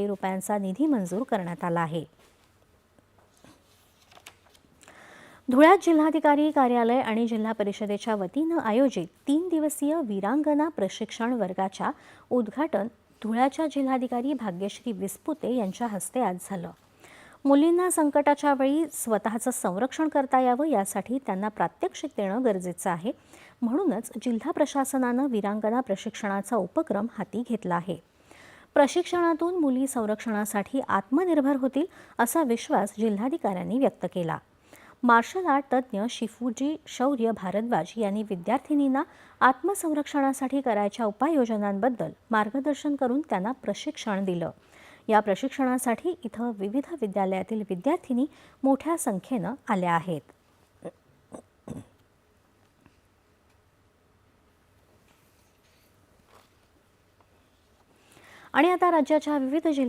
कोटी रुपयांचा निधी मंजूर करण्यात आला आहे. धुळ्यात जिल्हाधिकारी कार्यालय आणि जिल्हा परिषदेच्या वतीनं आयोजित तीन दिवसीय वीरांगना प्रशिक्षण वर्गाच्या उद्घाटन धुळ्याच्या जिल्हाधिकारी भाग्यश्री विस्पुते यांच्या हस्ते आज झालं. मुलींना संकटाच्या वेळी स्वतःचं संरक्षण करता यावं यासाठी त्यांना प्रात्यक्षिक देणं गरजेचं आहे. म्हणूनच जिल्हा प्रशासनानं वीरांगना प्रशिक्षणाचा उपक्रम हाती घेतला आहे. प्रशिक्षणातून मुली संरक्षणासाठी आत्मनिर्भर होतील असा विश्वास जिल्हाधिकाऱ्यांनी व्यक्त केला. मार्शल आर्ट तज्ज्ञ शिफूजी शौर्य भारद्वाज यांनी विद्यार्थिनींना आत्मसंरक्षणासाठी करायच्या उपाययोजनांबद्दल मार्गदर्शन करून त्यांना प्रशिक्षण दिलं. या प्रशिक्षणासाठी इथं विविध विद्यालयातील विद्यार्थिनी मोठ्या संख्येनं आल्या आहेत. आणि आता राज्याच्या विविध जिल्ह्यात